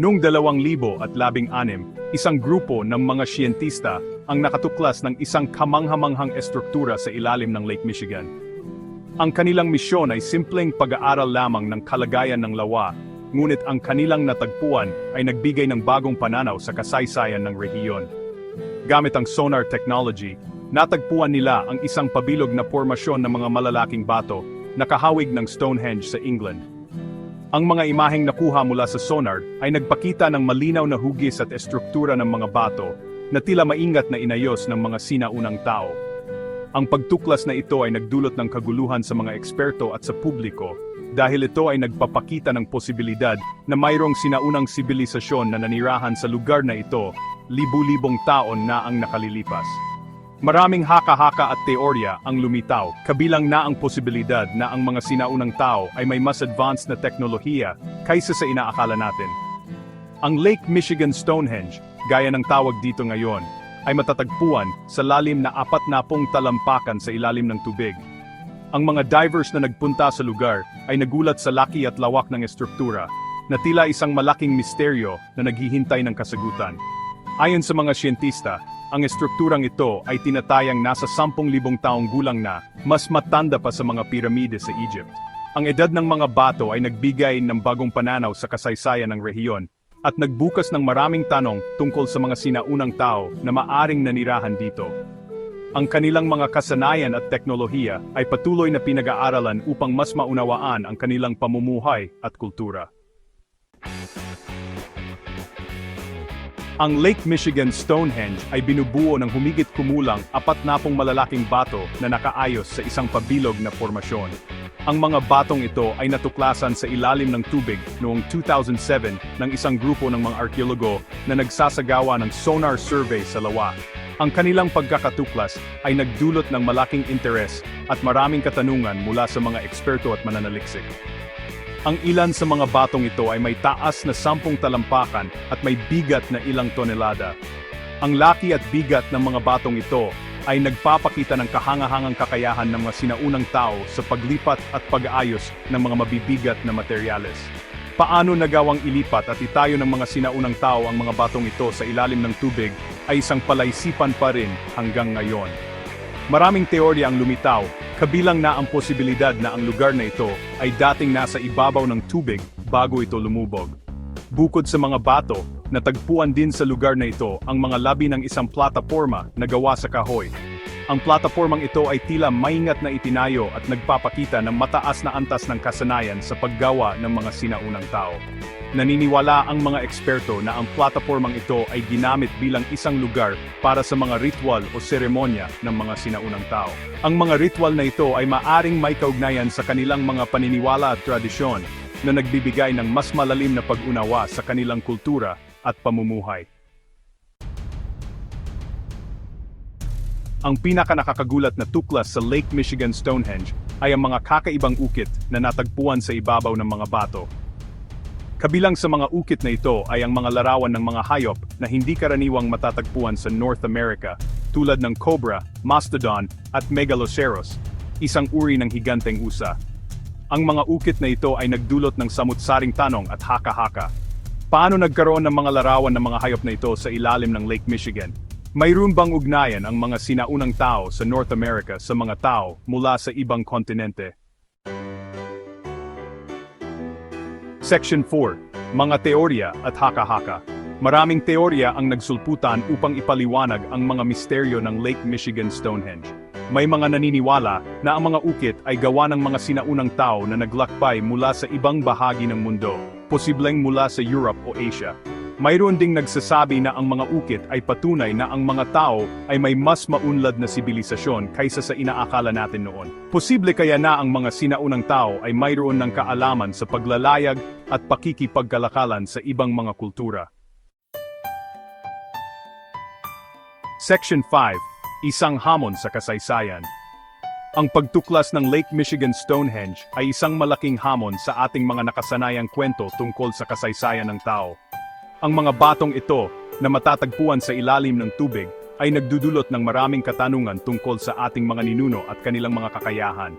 Noong 2016, isang grupo ng mga siyentista ang nakatuklas ng isang kamanghamanghang estruktura sa ilalim ng Lake Michigan. Ang kanilang misyon ay simpleng pag-aaral lamang ng kalagayan ng lawa, ngunit ang kanilang natagpuan ay nagbigay ng bagong pananaw sa kasaysayan ng rehiyon. Gamit ang sonar technology, natagpuan nila ang isang pabilog na formasyon ng mga malalaking bato na kahawig ng Stonehenge sa England. Ang mga imaheng nakuha mula sa sonar ay nagpakita ng malinaw na hugis at estruktura ng mga bato na tila maingat na inayos ng mga sinaunang tao. Ang pagtuklas na ito ay nagdulot ng kaguluhan sa mga eksperto at sa publiko dahil ito ay nagpapakita ng posibilidad na mayroong sinaunang sibilisasyon na nanirahan sa lugar na ito libu-libong taon na ang nakalilipas. Maraming haka-haka at teorya ang lumitaw, kabilang na ang posibilidad na ang mga sinaunang tao ay may mas advanced na teknolohiya kaysa sa inaakala natin. Ang Lake Michigan Stonehenge, gaya ng tawag dito ngayon, ay matatagpuan sa lalim na apat na pong talampakan sa ilalim ng tubig. Ang mga divers na nagpunta sa lugar ay nagulat sa laki at lawak ng estruktura, na tila isang malaking misteryo na naghihintay ng kasagutan. Ayon sa mga siyentista, ang estrukturang ito ay tinatayang nasa 10,000 taong gulang na, mas matanda pa sa mga piramide sa Egypt. Ang edad ng mga bato ay nagbigay ng bagong pananaw sa kasaysayan ng rehiyon, at nagbukas ng maraming tanong tungkol sa mga sinaunang tao na maaring nanirahan dito. Ang kanilang mga kasanayan at teknolohiya ay patuloy na pinag-aaralan upang mas maunawaan ang kanilang pamumuhay at kultura. Ang Lake Michigan Stonehenge ay binubuo ng humigit kumulang apat na pong malalaking bato na nakaayos sa isang pabilog na formasyon. Ang mga batong ito ay natuklasan sa ilalim ng tubig noong 2007 ng isang grupo ng mga arkeologo na nagsasagawa ng sonar survey sa lawa. Ang kanilang pagkakatuklas ay nagdulot ng malaking interes at maraming katanungan mula sa mga eksperto at mananaliksik. Ang ilan sa mga batong ito ay may taas na sampung talampakan at may bigat na ilang tonelada. Ang laki at bigat ng mga batong ito ay nagpapakita ng kahangahangang kakayahan ng mga sinaunang tao sa paglipat at pag-ayos ng mga mabibigat na materyales. Paano nagawang ilipat at itayo ng mga sinaunang tao ang mga batong ito sa ilalim ng tubig ay isang palaisipan pa rin hanggang ngayon. Maraming teorya ang lumitaw, kabilang na ang posibilidad na ang lugar na ito ay dating nasa ibabaw ng tubig bago ito lumubog. Bukod sa mga bato, natagpuan din sa lugar na ito ang mga labi ng isang plataforma na gawa sa kahoy. Ang plataformang ito ay tila maingat na itinayo at nagpapakita ng mataas na antas ng kasanayan sa paggawa ng mga sinaunang tao. Naniniwala ang mga eksperto na ang platapormang ito ay ginamit bilang isang lugar para sa mga ritual o seremonya ng mga sinaunang tao. Ang mga ritual na ito ay maaring may kaugnayan sa kanilang mga paniniwala at tradisyon na nagbibigay ng mas malalim na pag-unawa sa kanilang kultura at pamumuhay. Ang pinaka-nakakagulat na tuklas sa Lake Michigan Stonehenge ay ang mga kakaibang ukit na natagpuan sa ibabaw ng mga bato Kabilang sa mga ukit na ito ay ang mga larawan ng mga hayop na hindi karaniwang matatagpuan sa North America, tulad ng cobra, mastodon, at megaloceros, isang uri ng higanteng usa. Ang mga ukit na ito ay nagdulot ng samut-saring tanong at haka-haka. Paano nagkaroon ng mga larawan ng mga hayop na ito sa ilalim ng Lake Michigan? Mayroon bang ugnayan ang mga sinaunang tao sa North America sa mga tao mula sa ibang kontinente? Section 4. Mga teorya at haka-haka. Maraming teorya ang nagsulputan upang ipaliwanag ang mga misteryo ng Lake Michigan Stonehenge. May mga naniniwala na ang mga ukit ay gawa ng mga sinaunang tao na naglakbay mula sa ibang bahagi ng mundo, posibleng mula sa Europe o Asia. Mayroon ding nagsasabi na ang mga ukit ay patunay na ang mga tao ay may mas maunlad na sibilisasyon kaysa sa inaakala natin noon. Posible kaya na ang mga sinaunang tao ay mayroon ng kaalaman sa paglalayag at pakikipagkalakalan sa ibang mga kultura. Section 5. Isang hamon sa kasaysayan. Ang pagtuklas ng Lake Michigan Stonehenge ay isang malaking hamon sa ating mga nakasanayang kwento tungkol sa kasaysayan ng tao. Ang mga batong ito, na matatagpuan sa ilalim ng tubig, ay nagdudulot ng maraming katanungan tungkol sa ating mga ninuno at kanilang mga kakayahan.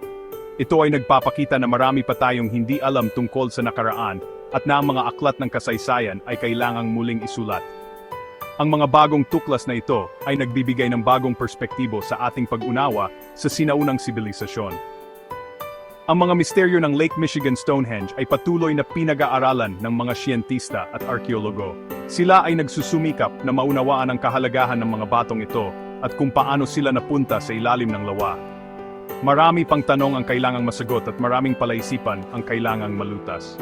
Ito ay nagpapakita na marami pa tayong hindi alam tungkol sa nakaraan at na ang mga aklat ng kasaysayan ay kailangang muling isulat. Ang mga bagong tuklas na ito ay nagbibigay ng bagong perspektibo sa ating pag-unawa sa sinaunang sibilisasyon. Ang mga misteryo ng Lake Michigan Stonehenge ay patuloy na pinag-aaralan ng mga siyentista at arkeologo. Sila ay nagsusumikap na maunawaan ang kahalagahan ng mga batong ito at kung paano sila napunta sa ilalim ng lawa. Marami pang tanong ang kailangang masagot at maraming palaisipan ang kailangang malutas.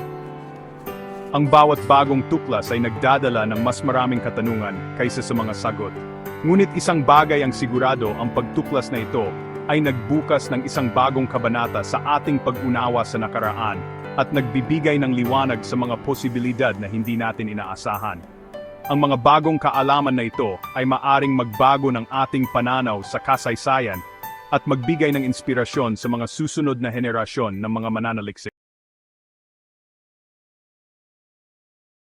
Ang bawat bagong tuklas ay nagdadala ng mas maraming katanungan kaysa sa mga sagot. Ngunit isang bagay ang sigurado ang pagtuklas na ito ay nagbukas ng isang bagong kabanata sa ating pag-unawa sa nakaraan at nagbibigay ng liwanag sa mga posibilidad na hindi natin inaasahan. Ang mga bagong kaalaman na ito ay maaring magbago ng ating pananaw sa kasaysayan at magbigay ng inspirasyon sa mga susunod na henerasyon ng mga mananaliksik.